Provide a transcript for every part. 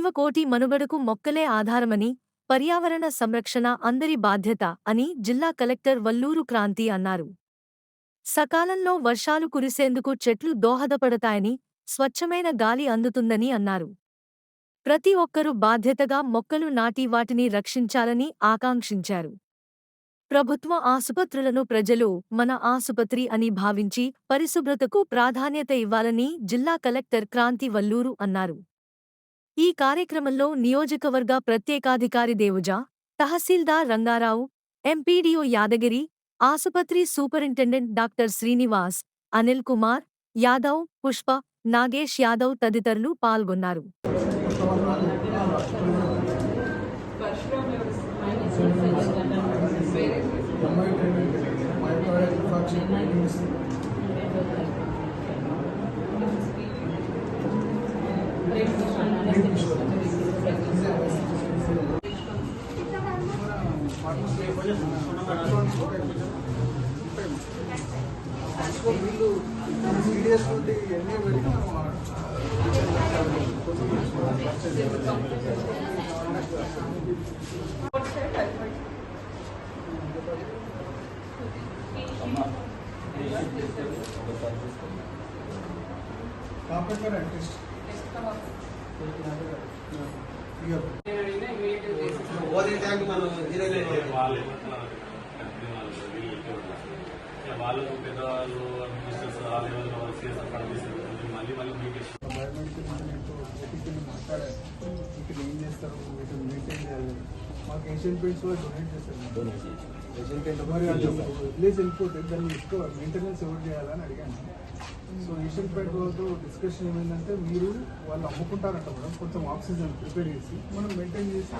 జీవకోటి మనుగడకు మొక్కలే ఆధారమని పర్యావరణ సంరక్షణ అందరి బాధ్యత అని జిల్లా కలెక్టర్ వల్లూరు క్రాంతి అన్నారు. సకాలంలో వర్షాలు కురిసేందుకు చెట్లు దోహదపడతాయని స్వచ్ఛమైన గాలి అందుతుందని అన్నారు. ప్రతి ఒక్కరూ బాధ్యతగా మొక్కలు నాటి వాటిని రక్షించాలని ఆకాంక్షించారు. ప్రభుత్వ ఆసుపత్రులను ప్రజలు మన ఆసుపత్రి అని భావించి పరిశుభ్రతకు ప్రాధాన్యత ఇవ్వాలని జిల్లా కలెక్టర్ క్రాంతి వల్లూరు అన్నారు. ఈ కార్యక్రమంలో నియోజకవర్గ ప్రత్యేకాధికారి దేవుజా తహసీల్దార్ రంగారావు ఎంపీడీఓ యాదగిరి ఆసుపత్రి సూపరింటెండెంట్ డాక్టర్ శ్రీనివాస్ అనిల్ కుమార్ యాదవ్ పుష్ప నాగేష్ యాదవ్ తదితరులు పాల్గొన్నారు. వీళ్ళు సీరియస్ ఉంటే ఇవన్నీ అట్లీస్ట్ ఇక ఓది ట్యాంక్ మనం జీరో వాళ్ళు వాళ్ళు పెద్దవాళ్ళు మినిస్టర్స్ ఆ లెవెల్లో సీఎస్ పనిచేస్తారు మళ్ళీ మళ్ళీ మీటింగ్ బయోమెడికల్ ఇంజనీర్తో ఓపీకి మాట్లాడారు ఇక్కడ ఏం చేస్తారు వీటిని మెయింటైన్ చేయాలి మాకు ఏషియన్ పెయింట్స్ కూడా డొనేట్ చేస్తారు. మరి అది వదిలేసి వెళ్ళిపోతే దాన్ని ఎక్కువ మెయింటెనెన్స్ ఎవరు చేయాలని అడిగాను. సో ఏషియన్ పెయింట్ వాళ్ళతో డిస్కషన్ ఏమైందంటే మీరు వాళ్ళు అమ్ముకుంటారంట మేడం కొంచెం ఆక్సిజన్ ప్రిపేర్ చేసి మనం మెయింటైన్ చేసి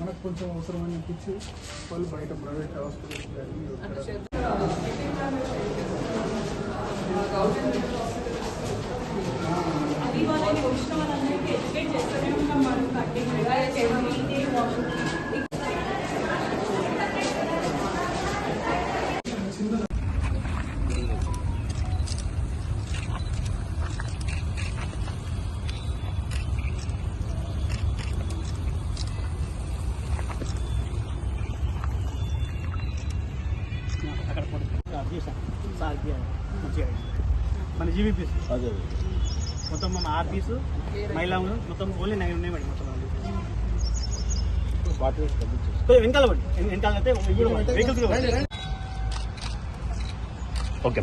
మనకు కొంచెం అవసరమైన ఇచ్చి వాళ్ళు బయట ప్రైవేట్ హాస్పిటల్స్ అది వాళ్ళని వచ్చిన వాళ్ళందరికీ ఎడ్యుకేట్ చేస్తూనే ఉన్నాం మనం కంటిన్యూగా ఎవ్రీ మన జీబీపీస్ మొత్తం మన ఆర్పీస్ మహిళలు మొత్తం ఓన్లీ నైన్ ఉన్నాయి మేడం మొత్తం వెనకాల పడి వెనకాల అయితే వెహికల్స్ ఓకే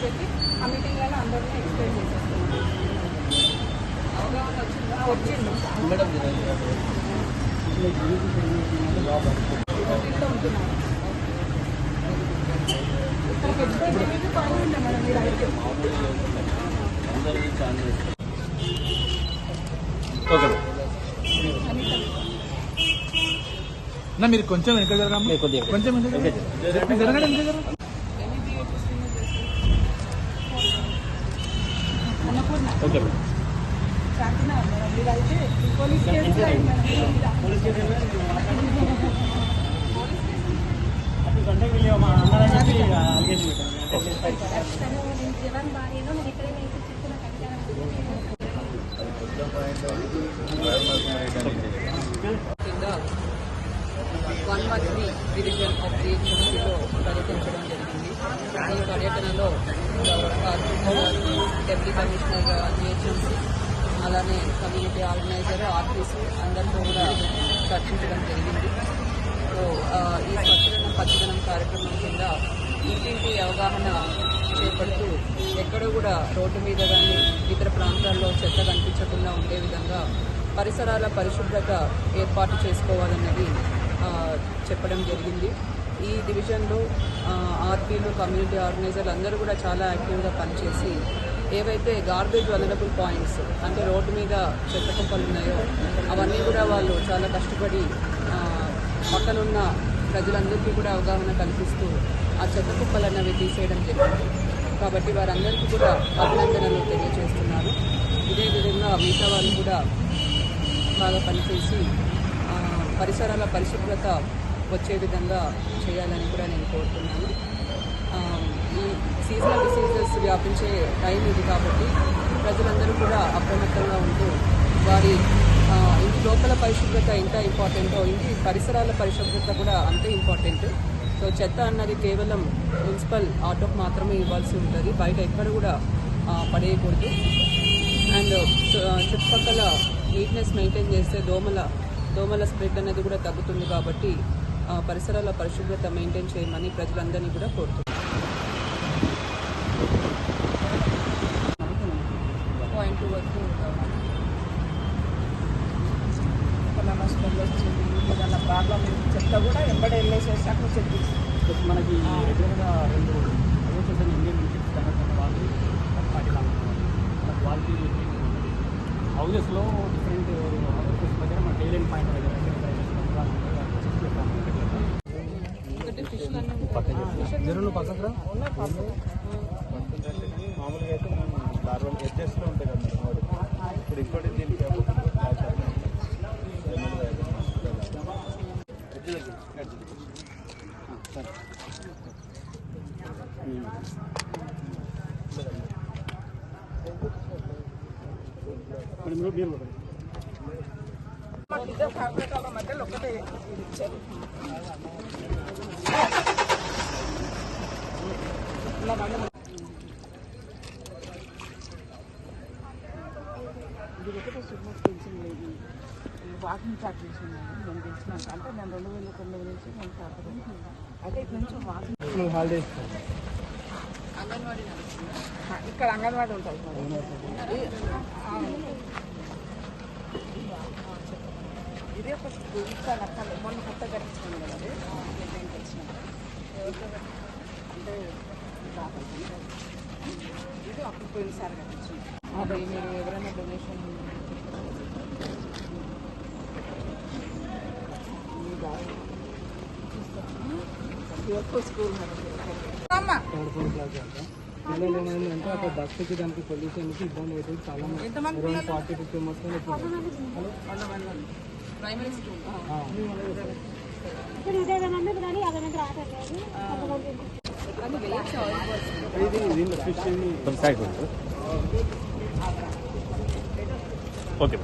పెట్టి ఆ మీటింగ్లలో అందరినీ ఎక్స్ప్లెయిన్ చేసేస్తున్నాం. అవగాహన వచ్చిందా. వచ్చింది ఇంట్లో ఉంటున్నాను మేడం మీరు అయితే ఓకే నా మీరు కొంచెం వెనక జరగమ్మా కొంచెం జరగండి. మీరు జరగండి వెనక జరగండి. అన్నపూర్ణ ఓకే కాకినాడ మేడం మీరు అయితే పోలీస్ కేసు కూడా అయింది మేడం. పోలీస్ స్టేషన్ అప్పుడు కంటే వీళ్ళు మా అన్నదని చెప్పి అలిగేషన్ పెట్టారు వన్ మంత్ని డివిజన్ ఆఫ్ జిహెచ్ఎంసీలో పర్యటించడం జరిగింది. ఈ పర్యటనలో డెప్యూటీ కమిషనర్ జిహెచ్ఎంసీ అలానే కమ్యూనిటీ ఆర్గనైజర్ ఆర్టీసీ అందరితో కూడా చర్చించడం జరిగింది. సో ఈ స్వచ్ఛదనం పచ్చదనం కార్యక్రమం కింద ఇంటింటి అవగాహన చేపడుతూ ఎక్కడ కూడా రోడ్డు మీద కానీ ఇతర ప్రాంతాల్లో చెత్త కనిపించకుండా ఉండే విధంగా పరిసరాల పరిశుభ్రత ఏర్పాటు చేసుకోవాలన్నది చెప్పడం జరిగింది. ఈ డివిజన్లో ఆర్పీలు కమ్యూనిటీ ఆర్గనైజర్లు అందరూ కూడా చాలా యాక్టివ్గా పనిచేసి ఏవైతే గార్బేజ్ వలనబుల్ పాయింట్స్ అంటే రోడ్డు మీద చెత్త కుప్పలు ఉన్నాయో అవన్నీ కూడా వాళ్ళు చాలా కష్టపడి పక్కనున్న ప్రజలందరికీ కూడా అవగాహన కల్పిస్తూ ఆ చెత్త కుప్పలు అన్నవి తీసేయడం జరిగింది. కాబట్టి వారందరికీ కూడా అభినందనలు తెలియజేస్తున్నారు ఇదే విధంగా మిగతా వాళ్ళు కూడా బాగా పనిచేసి పరిసరాల పరిశుభ్రత వచ్చే విధంగా చేయాలని కూడా నేను కోరుతున్నాను. ఈ సీజనల్ డిసీజెస్ వ్యాపించే టైం ఇది కాబట్టి ప్రజలందరూ కూడా అప్రమత్తంగా ఉంటూ వారి ఇంటి లోపల పరిశుభ్రత ఎంత ఇంపార్టెంటో ఇంటి పరిసరాల పరిశుభ్రత కూడా అంతే ఇంపార్టెంట్ సో చెత్త అన్నది కేవలం మున్సిపల్ ఆటోకి మాత్రమే ఇవ్వాల్సి ఉంటుంది. బయట ఎక్కడ కూడా పడేయకూడదు. అండ్ చుట్టుపక్కల నీట్నెస్ మెయింటైన్ చేస్తే దోమల దోమల స్ప్రెడ్ అనేది కూడా తగ్గుతుంది కాబట్టి పరిసరాల పరిశుభ్రత మెయింటైన్ చేయమని ప్రజలందరినీ కూడా కోరుతున్నాను పాయింట్ టూ వరకు స్మెల్ వచ్చింది ఏదన్నా ప్రాబ్లం చెత్త కూడా ఎంబడి వెళ్ళేసేసాక చెప్పి ప్లస్ మనకి రెండు వాళ్ళు హౌజెస్లో డిఫరెంట్ హౌజెస్ దగ్గర మన టైలెంట్ పాయింట్ దగ్గర జరువులు పక్కకు రా. మామూలుగా అయితే మనం నార్మల్ ఎడ్జెస్ట్లో ఉంటాయి కదా. ఇప్పుడు ఇంకోటి దీనికి మేడం మీరు మీరు కూడా. ఇదే కార్పొరేట్ మధ్యలో ఒకటే ఇది ఇచ్చారు ఒకటే సుమారు పెన్షన్ లేదు వాకింగ్ స్టార్ట్ చేసినాను నేను తెలిసినాక అంటే నేను రెండు వేల తొమ్మిది నుంచి నేను స్టార్ట్ అయితే ఇటు నుంచి వాకింగ్ హాలిడేస్ ఇక్కడ అంగన్వాడీ ఉంటుంది. ఇది ఒక స్కూల్ చాలా అక్కడ మొన్న కొత్త కట్టించుకున్నాను కదా అది. ఎవరితో కట్టి- అంటే. ఇది అప్పుడు పోయినసారి కట్టించింది అది మీరు ఎవరైనా డొనేషన్ ఇది ఒక్క స్కూల్ మేడం అమ్మ థర్డ్ ఫోర్త్ క్లాస్ అంట పిల్లలు ఏమైందంటే అక్కడ బస్సుకి దానికి పొల్యూషన్కి ఇబ్బంది అవుతుంది చాలా మంది ఎంతమంది అరౌండ్ ఫార్టీ ఫిఫ్టీ మొత్తం ప్రైమరీ స్కూల్ కానీ వెయిట్స్ ఆయిల్ ఇది దీంట్లో ఫిష్ ఓకే